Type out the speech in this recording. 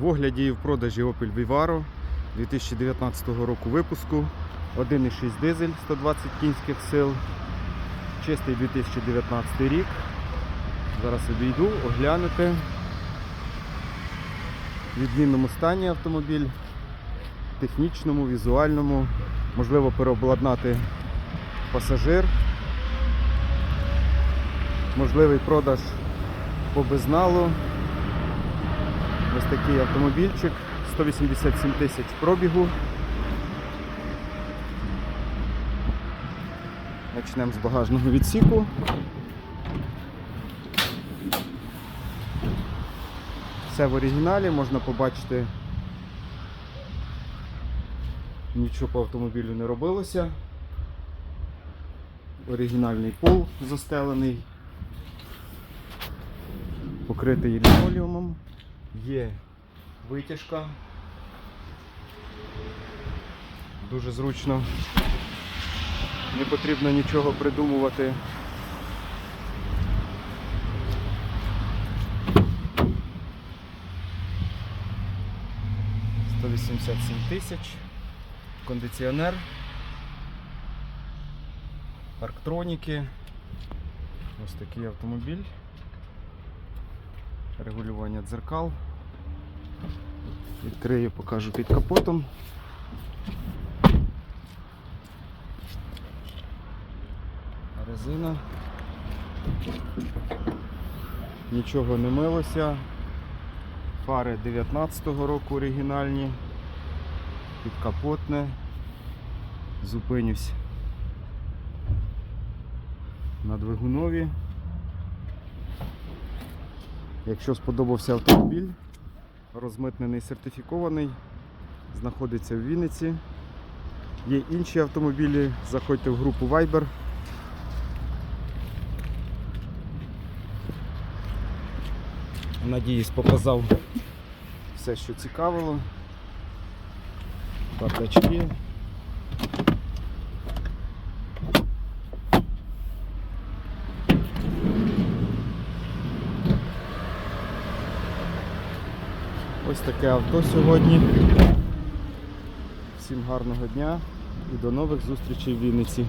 В огляді і в продажі Opel Vivaro 2019 року випуску. 1,6 дизель 120 кінських сил. Чистий 2019 рік. Зараз обійду, оглянути. В відмінному стані автомобіль, технічному, візуальному, можливо переобладнати пасажир. Можливий продаж по безналу. Ось такий автомобільчик, 187 тисяч пробігу. Почнемо з багажного відсіку. Все в оригіналі, можна побачити, нічого по автомобілю не робилося. Оригінальний пол застелений, покритий лінолеумом. Є витяжка. Дуже зручно. Не потрібно нічого придумувати. Сто вісімдесят сім тисяч. Кондиціонер. Парктроніки. Ось такий автомобіль. Регулювання дзеркал. Відкрию, покажу під капотом. Резина. Нічого не милося. Фари 19-го року оригінальні. Підкапотне. Зупинюсь на двигунові. Якщо сподобався автомобіль, розмитнений сертифікований, знаходиться в Вінниці. Є інші автомобілі, заходьте в групу Viber. Надіюсь, показав все, що цікавило. Бардачки. Ось таке авто сьогодні. Всім гарного дня і до нових зустрічей в Вінниці.